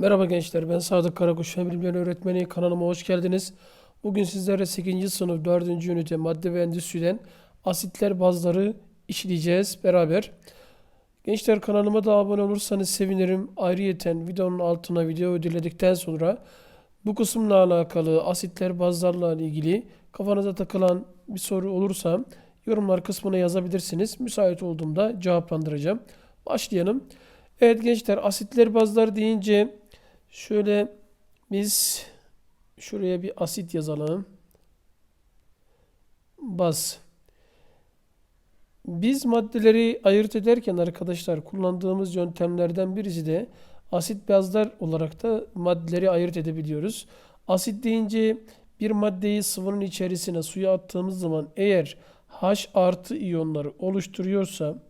Merhaba gençler, ben Sadık Karakuş, Fen Bilimleri Öğretmeni kanalıma hoş geldiniz. Bugün sizlere 8. sınıf 4. ünite madde ve endüstriden asitler bazları işleyeceğiz beraber. Gençler kanalıma da abone olursanız sevinirim. Ayrıyeten videonun altına video ödülledikten sonra bu kısımla alakalı asitler bazlarla ilgili kafanıza takılan bir soru olursa yorumlar kısmına yazabilirsiniz. Müsait olduğumda cevaplandıracağım. Başlayalım. Evet gençler asitler bazlar deyince şöyle biz şuraya bir asit yazalım. Baz. Biz maddeleri ayırt ederken arkadaşlar kullandığımız yöntemlerden birisi de asit bazlar olarak da maddeleri ayırt edebiliyoruz. Asit deyince bir maddeyi sıvının içerisine suya attığımız zaman eğer H artı iyonları oluşturuyorsa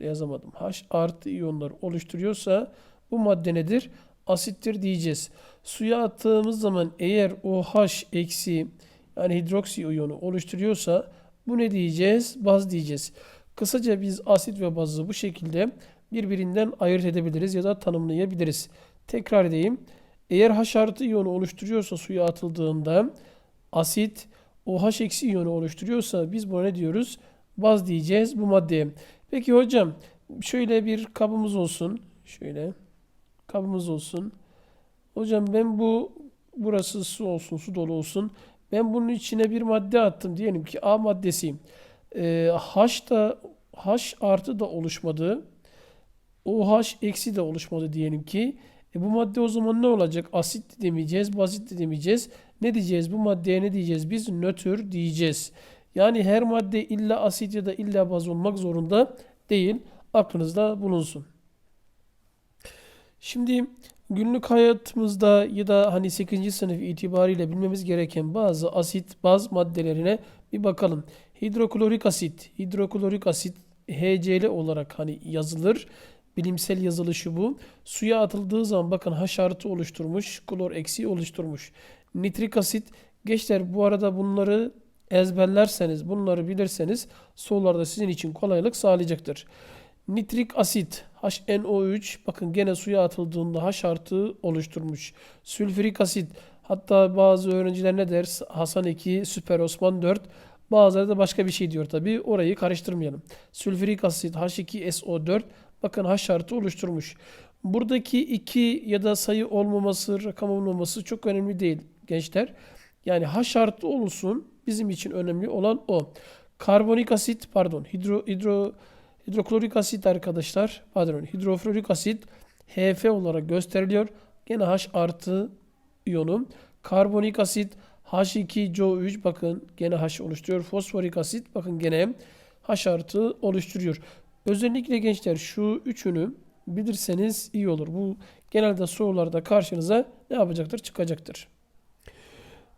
yazamadım. H artı iyonları oluşturuyorsa bu madde nedir? Asittir diyeceğiz. Suya attığımız zaman eğer o H eksi yani hidroksi iyonu oluşturuyorsa bu ne diyeceğiz? Baz diyeceğiz. Kısaca biz asit ve bazı bu şekilde birbirinden ayırt edebiliriz ya da tanımlayabiliriz. Tekrar edeyim. Eğer H artı iyonu oluşturuyorsa suya atıldığında asit OH eksi iyonu oluşturuyorsa biz buna ne diyoruz? Baz diyeceğiz bu maddeye. Peki hocam şöyle bir kabımız olsun. Şöyle kabımız olsun. Hocam ben bu burası su olsun, su dolu olsun. Ben bunun içine bir madde attım. Diyelim ki A maddesi. Ee, H da H artı da oluşmadı. OH eksi de oluşmadı diyelim ki. E bu madde o zaman ne olacak? Asit de demeyeceğiz, bazit de demeyeceğiz. Ne diyeceğiz? Bu maddeye ne diyeceğiz? Biz nötr diyeceğiz. Yani her madde illa asit ya da illa baz olmak zorunda değil. Aklınızda bulunsun. Şimdi günlük hayatımızda ya da hani 8. sınıf itibariyle bilmemiz gereken bazı asit, baz maddelerine bir bakalım. Hidroklorik asit, hidroklorik asit HCl olarak hani yazılır. Bilimsel yazılışı bu. Suya atıldığı zaman bakın H oluşturmuş, klor eksi oluşturmuş. Nitrik asit, gençler bu arada bunları ezberlerseniz, bunları bilirseniz sorularda sizin için kolaylık sağlayacaktır. Nitrik asit HNO3 bakın gene suya atıldığında H artı oluşturmuş. Sülfürik asit hatta bazı öğrenciler ne der? Hasan 2, Süper Osman 4 bazıları da başka bir şey diyor tabi orayı karıştırmayalım. Sülfürik asit H2SO4 bakın H artı oluşturmuş. Buradaki 2 ya da sayı olmaması, rakam olmaması çok önemli değil gençler. Yani H artı olsun bizim için önemli olan o. Karbonik asit pardon hidro, hidro, hidroklorik asit arkadaşlar pardon hidroflorik asit HF olarak gösteriliyor. Gene H artı iyonu. Karbonik asit H2CO3 bakın gene H oluşturuyor. Fosforik asit bakın gene H artı oluşturuyor. Özellikle gençler şu üçünü bilirseniz iyi olur. Bu genelde sorularda karşınıza ne yapacaktır? Çıkacaktır.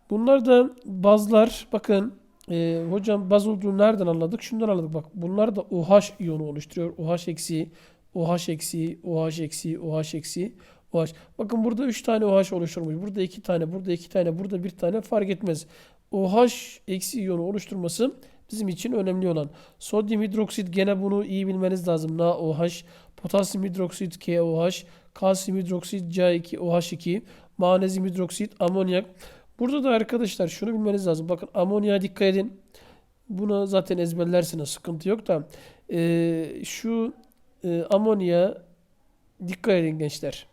Bunlar da bazlar bakın e, hocam baz olduğunu nereden anladık? Şundan anladık bak bunlar da OH iyonu oluşturuyor. OH eksi, OH eksi, OH eksi, OH eksi, OH. Bakın burada 3 tane OH oluşturmuş. Burada 2 tane, burada 2 tane, burada 1 tane fark etmez. OH eksi iyonu oluşturması bizim için önemli olan. Sodyum hidroksit gene bunu iyi bilmeniz lazım. NaOH, potasyum hidroksit KOH, kalsiyum hidroksit C2OH2, magnezyum hidroksit amonyak. Burada da arkadaşlar şunu bilmeniz lazım. Bakın amonya dikkat edin. Buna zaten ezberlersiniz sıkıntı yok da. Ee, şu e, amonya dikkat edin gençler.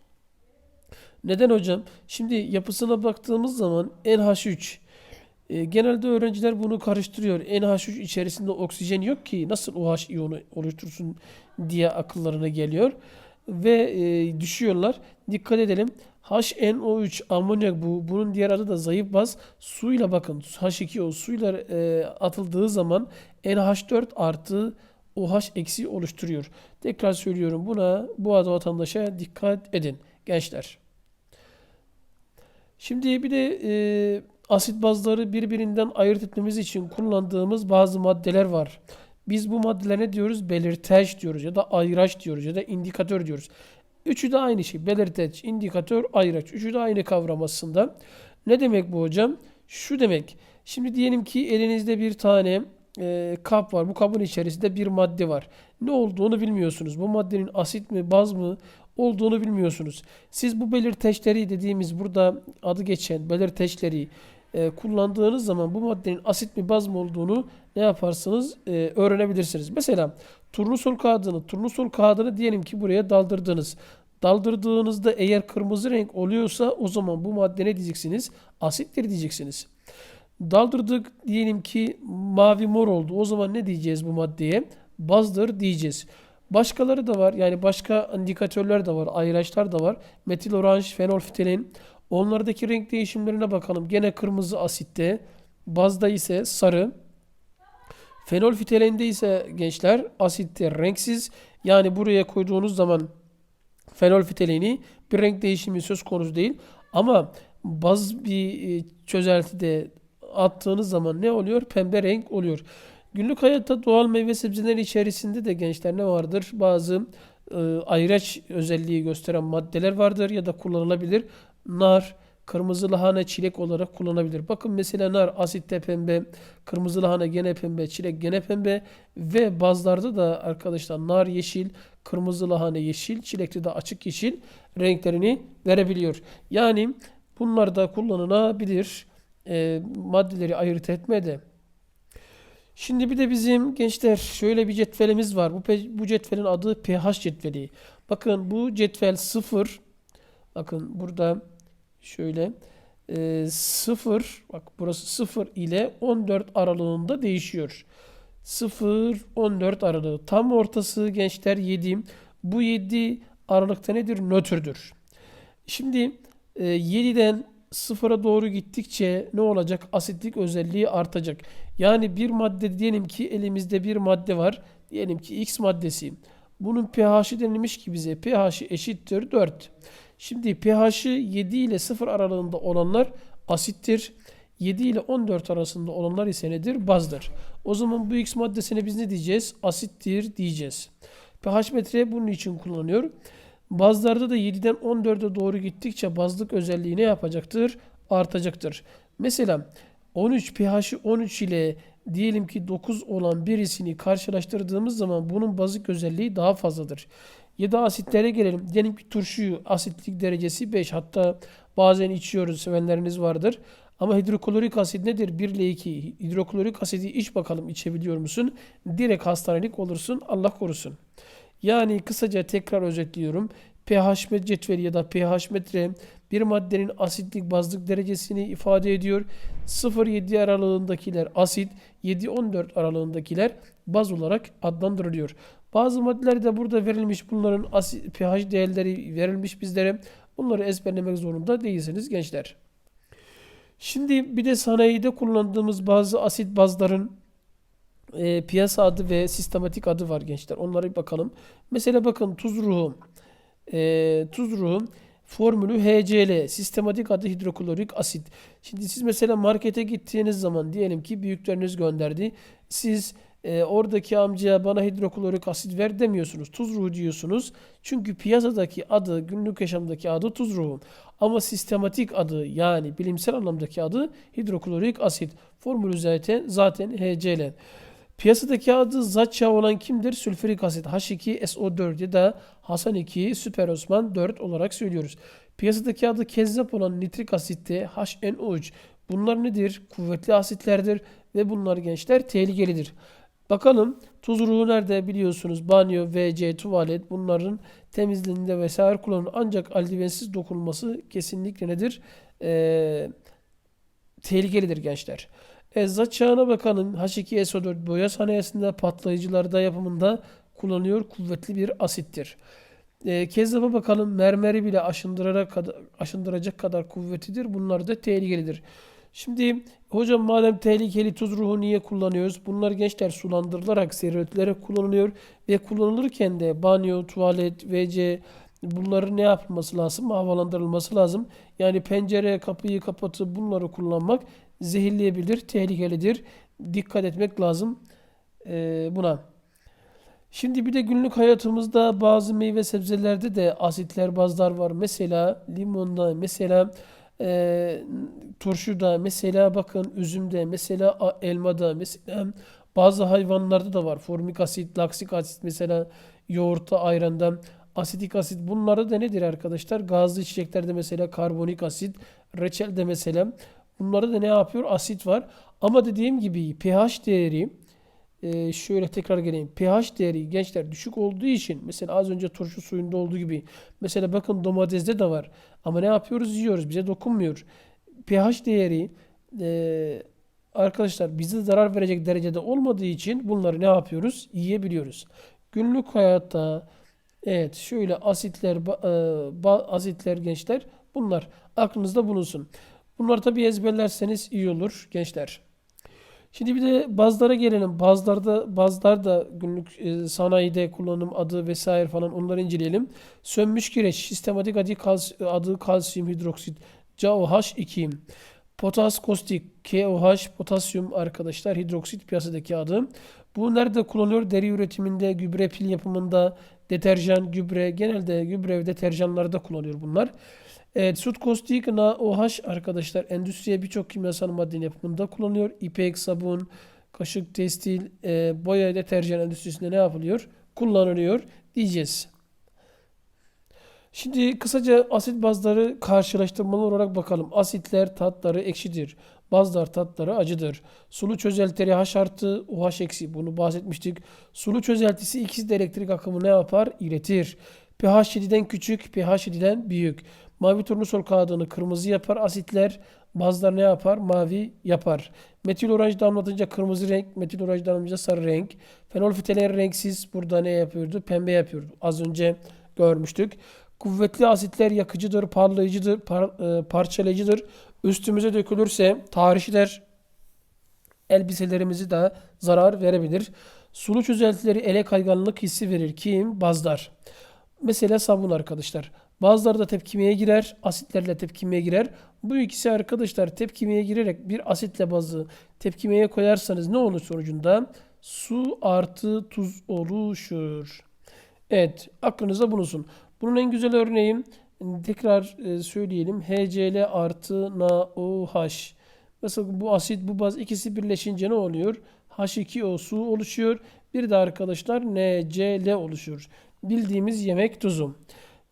Neden hocam? Şimdi yapısına baktığımız zaman NH3 e, genelde öğrenciler bunu karıştırıyor. NH3 içerisinde oksijen yok ki nasıl OH iyonu oluştursun diye akıllarına geliyor ve e, düşüyorlar. Dikkat edelim. HNO3 amonyak bu. Bunun diğer adı da zayıf baz. Suyla bakın H2O suyla e, atıldığı zaman NH4 artı OH eksi oluşturuyor. Tekrar söylüyorum buna bu adı vatandaşa dikkat edin gençler. Şimdi bir de e, asit bazları birbirinden ayırt etmemiz için kullandığımız bazı maddeler var. Biz bu maddelere ne diyoruz? Belirteç diyoruz ya da ayraç diyoruz ya da indikatör diyoruz. Üçü de aynı şey. Belirteç, indikatör, ayraç. Üçü de aynı kavram aslında. Ne demek bu hocam? Şu demek. Şimdi diyelim ki elinizde bir tane e, kap var. Bu kabın içerisinde bir madde var. Ne olduğunu bilmiyorsunuz. Bu maddenin asit mi, baz mı olduğunu bilmiyorsunuz. Siz bu belirteçleri dediğimiz burada adı geçen belirteçleri e, kullandığınız zaman bu maddenin asit mi baz mı olduğunu ne yaparsınız E, öğrenebilirsiniz. Mesela turnusol kağıdını, turnusol kağıdını diyelim ki buraya daldırdınız. Daldırdığınızda eğer kırmızı renk oluyorsa o zaman bu madde ne diyeceksiniz? Asittir diyeceksiniz. Daldırdık diyelim ki mavi mor oldu. O zaman ne diyeceğiz bu maddeye? Bazdır diyeceğiz. Başkaları da var. Yani başka indikatörler de var. Ayraçlar da var. Metil oranj, fenolfitalein. Onlardaki renk değişimlerine bakalım. Gene kırmızı asitte. Bazda ise sarı. Fenolfitaleinde ise gençler asitte renksiz. Yani buraya koyduğunuz zaman fenolfitaleini bir renk değişimi söz konusu değil. Ama baz bir e, çözeltide attığınız zaman ne oluyor? Pembe renk oluyor. Günlük hayatta doğal meyve sebzelerin içerisinde de gençler ne vardır? Bazı e, ayraç özelliği gösteren maddeler vardır ya da kullanılabilir. Nar, kırmızı lahana, çilek olarak kullanılabilir. Bakın mesela nar asitte pembe, kırmızı lahana gene pembe, çilek gene pembe ve bazılarda da arkadaşlar nar yeşil, kırmızı lahana yeşil, çilekte de açık yeşil renklerini verebiliyor. Yani bunlar da kullanılabilir e, maddeleri ayırt etmede. Şimdi bir de bizim gençler şöyle bir cetvelimiz var. Bu, bu cetvelin adı pH cetveli. Bakın bu cetvel sıfır. Bakın burada şöyle e, sıfır. Bak burası sıfır ile 14 aralığında değişiyor. 0 14 aralığı. Tam ortası gençler 7. Bu 7 aralıkta nedir? Nötrdür. Şimdi e, 7'den sıfıra doğru gittikçe ne olacak? Asitlik özelliği artacak. Yani bir madde diyelim ki elimizde bir madde var. Diyelim ki X maddesi. Bunun pH'i denilmiş ki bize pH'i eşittir 4. Şimdi pH'i 7 ile 0 aralığında olanlar asittir. 7 ile 14 arasında olanlar ise nedir? Bazdır. O zaman bu X maddesine biz ne diyeceğiz? Asittir diyeceğiz. pH metre bunun için kullanıyor. Bazılarda da 7'den 14'e doğru gittikçe bazlık özelliği ne yapacaktır? Artacaktır. Mesela 13 pH'i 13 ile diyelim ki 9 olan birisini karşılaştırdığımız zaman bunun bazlık özelliği daha fazladır. Ya da asitlere gelelim. Diyelim ki turşuyu asitlik derecesi 5 hatta bazen içiyoruz sevenleriniz vardır. Ama hidroklorik asit nedir? 1 ile 2. Hidroklorik asidi iç bakalım içebiliyor musun? Direkt hastanelik olursun. Allah korusun. Yani kısaca tekrar özetliyorum. pH cetveli ya da pH metre bir maddenin asitlik bazlık derecesini ifade ediyor. 0-7 aralığındakiler asit, 7-14 aralığındakiler baz olarak adlandırılıyor. Bazı maddeler de burada verilmiş. Bunların pH değerleri verilmiş bizlere. Bunları ezberlemek zorunda değilsiniz gençler. Şimdi bir de sanayide kullandığımız bazı asit bazların e, piyasa adı ve sistematik adı var gençler. Onlara bir bakalım. Mesela bakın tuz ruhu. E, tuz ruhu formülü HCl. Sistematik adı hidroklorik asit. Şimdi siz mesela markete gittiğiniz zaman diyelim ki büyükleriniz gönderdi. Siz e, oradaki amcaya bana hidroklorik asit ver demiyorsunuz. Tuz ruhu diyorsunuz. Çünkü piyasadaki adı, günlük yaşamdaki adı tuz ruhu. Ama sistematik adı yani bilimsel anlamdaki adı hidroklorik asit. Formülü zaten, zaten HCl. Piyasadaki adı Zatça olan kimdir? Sülfürik asit H2SO4 ya da Hasan 2 Süper Osman 4 olarak söylüyoruz. Piyasadaki adı Kezzap olan nitrik asitte HNO3. Bunlar nedir? Kuvvetli asitlerdir ve bunlar gençler tehlikelidir. Bakalım tuz ruhu nerede biliyorsunuz banyo, WC, tuvalet bunların temizliğinde vesaire kullanılır. Ancak eldivensiz dokunulması kesinlikle nedir? Ee, tehlikelidir gençler. Eczat çağına bakalım. H2SO4 boya sanayisinde patlayıcılarda yapımında kullanıyor. Kuvvetli bir asittir. E, Kezzap'a bakalım. Mermeri bile aşındırarak aşındıracak kadar kuvvetlidir. Bunlar da tehlikelidir. Şimdi hocam madem tehlikeli tuz ruhu niye kullanıyoruz? Bunlar gençler sulandırılarak steroidlere kullanılıyor ve kullanılırken de banyo, tuvalet, WC bunların ne yapılması lazım? Havalandırılması lazım. Yani pencere, kapıyı kapatıp bunları kullanmak zehirleyebilir, tehlikelidir. Dikkat etmek lazım e, buna. Şimdi bir de günlük hayatımızda bazı meyve sebzelerde de asitler, bazlar var. Mesela limonda, mesela e, turşuda, mesela bakın üzümde, mesela elmada, mesela bazı hayvanlarda da var. Formik asit, laksik asit mesela yoğurtta, ayranda asitik asit bunları da nedir arkadaşlar? Gazlı içeceklerde mesela karbonik asit, reçelde mesela bunlarda da ne yapıyor? Asit var. Ama dediğim gibi pH değeri e, şöyle tekrar geleyim. pH değeri gençler düşük olduğu için mesela az önce turşu suyunda olduğu gibi mesela bakın domatesde de var. Ama ne yapıyoruz? Yiyoruz. Bize dokunmuyor. pH değeri e, arkadaşlar bize zarar verecek derecede olmadığı için bunları ne yapıyoruz? Yiyebiliyoruz. Günlük hayatta evet şöyle asitler e, asitler gençler bunlar aklınızda bulunsun. Bunları tabii ezberlerseniz iyi olur gençler. Şimdi bir de bazlara gelelim. Bazlarda bazlar da günlük e, sanayide kullanım adı vesaire falan onları inceleyelim. Sönmüş kireç, sistematik adı, kals adı kalsiyum hidroksit, CaOH2. Potas kostik, KOH, potasyum arkadaşlar hidroksit piyasadaki adı. Bu nerede kullanılıyor? Deri üretiminde, gübre pil yapımında, deterjan, gübre, genelde gübre ve deterjanlarda kullanılıyor bunlar. Evet, sut kostik NaOH arkadaşlar endüstriye birçok kimyasal maddenin yapımında kullanılıyor. İpek, sabun, kaşık, testil, e, boya, deterjan endüstrisinde ne yapılıyor? Kullanılıyor diyeceğiz. Şimdi kısaca asit bazları karşılaştırmalı olarak bakalım. Asitler tatları ekşidir. Bazlar tatları acıdır. Sulu çözeltileri H artı OH eksi bunu bahsetmiştik. Sulu çözeltisi ikisi de elektrik akımı ne yapar? İletir. pH 7'den küçük, pH 7'den büyük. Mavi turnusol kağıdını kırmızı yapar asitler. Bazılar ne yapar? Mavi yapar. Metil oranj damlatınca kırmızı renk, metil oranj damlatınca sarı renk. Fenol fiteler renksiz burada ne yapıyordu? Pembe yapıyordu. Az önce görmüştük. Kuvvetli asitler yakıcıdır, parlayıcıdır, par- e, parçalayıcıdır. Üstümüze dökülürse tarihler elbiselerimizi de zarar verebilir. Sulu çözeltileri ele kayganlık hissi verir. Kim? Bazlar. Mesela sabun arkadaşlar. Bazıları da tepkimeye girer, asitlerle tepkimeye girer. Bu ikisi arkadaşlar tepkimeye girerek bir asitle bazı tepkimeye koyarsanız ne olur sonucunda? Su artı tuz oluşur. Evet, aklınızda bulunsun. Bunun en güzel örneği tekrar e, söyleyelim. HCl artı NaOH. Mesela bu asit, bu baz ikisi birleşince ne oluyor? H2O su oluşuyor. Bir de arkadaşlar NCl oluşuyor. Bildiğimiz yemek tuzu.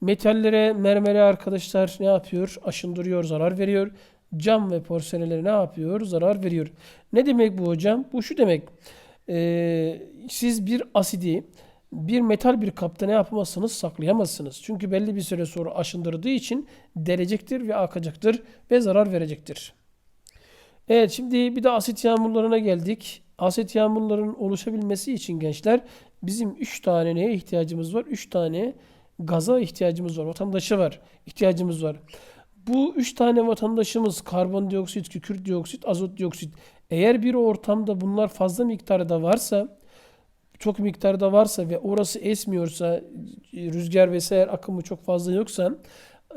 Metallere, mermere arkadaşlar ne yapıyor? Aşındırıyor, zarar veriyor. Cam ve porselenlere ne yapıyor? Zarar veriyor. Ne demek bu hocam? Bu şu demek. Ee, siz bir asidi bir metal bir kapta ne yapamazsınız? Saklayamazsınız. Çünkü belli bir süre sonra aşındırdığı için delecektir ve akacaktır ve zarar verecektir. Evet şimdi bir de asit yağmurlarına geldik. Asit yağmurların oluşabilmesi için gençler bizim 3 tane neye ihtiyacımız var? 3 tane gaza ihtiyacımız var. Vatandaşa var. ihtiyacımız var. Bu 3 tane vatandaşımız karbondioksit, kükürt dioksit, azot dioksit. Eğer bir ortamda bunlar fazla miktarda varsa çok miktarda varsa ve orası esmiyorsa, rüzgar vesaire akımı çok fazla yoksa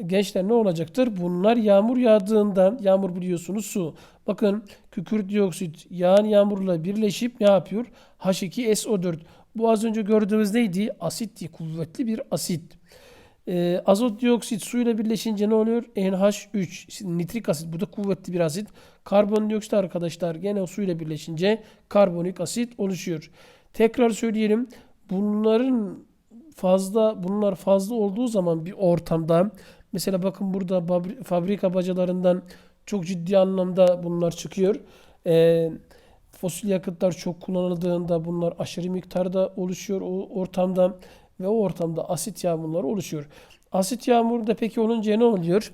gençler ne olacaktır? Bunlar yağmur yağdığında, yağmur biliyorsunuz su. Bakın kükürt dioksit yağan yağmurla birleşip ne yapıyor? H2SO4. Bu az önce gördüğümüz neydi? Asitti, kuvvetli bir asit. Ee, azot dioksit suyla birleşince ne oluyor? NH3 nitrik asit. Bu da kuvvetli bir asit. Karbondioksit arkadaşlar gene suyla birleşince karbonik asit oluşuyor. Tekrar söyleyelim. Bunların fazla bunlar fazla olduğu zaman bir ortamda mesela bakın burada fabrika bacalarından çok ciddi anlamda bunlar çıkıyor. Ee, fosil yakıtlar çok kullanıldığında bunlar aşırı miktarda oluşuyor o ortamda ve o ortamda asit yağmurları oluşuyor. Asit yağmuru da peki olunca ne oluyor?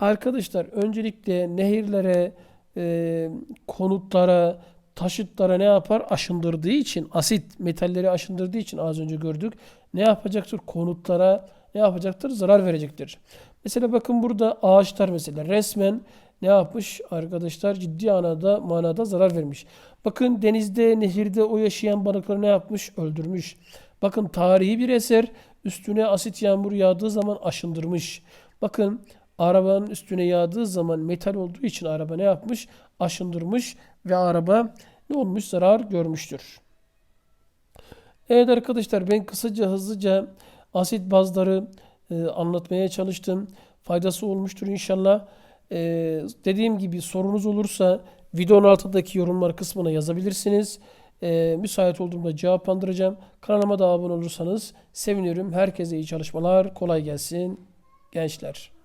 Arkadaşlar öncelikle nehirlere, e, konutlara, taşıtlara ne yapar? Aşındırdığı için, asit metalleri aşındırdığı için az önce gördük. Ne yapacaktır? Konutlara ne yapacaktır? Zarar verecektir. Mesela bakın burada ağaçlar mesela resmen ne yapmış arkadaşlar? Ciddi anada manada zarar vermiş. Bakın denizde, nehirde o yaşayan balıkları ne yapmış? Öldürmüş. Bakın tarihi bir eser üstüne asit yağmur yağdığı zaman aşındırmış. Bakın arabanın üstüne yağdığı zaman metal olduğu için araba ne yapmış? Aşındırmış ve araba ne olmuş? Zarar görmüştür. Evet arkadaşlar ben kısaca hızlıca asit bazları e, anlatmaya çalıştım. Faydası olmuştur inşallah. E, dediğim gibi sorunuz olursa videonun altındaki yorumlar kısmına yazabilirsiniz. Ee, müsait olduğumda cevaplandıracağım. Kanalıma da abone olursanız sevinirim. Herkese iyi çalışmalar. Kolay gelsin gençler.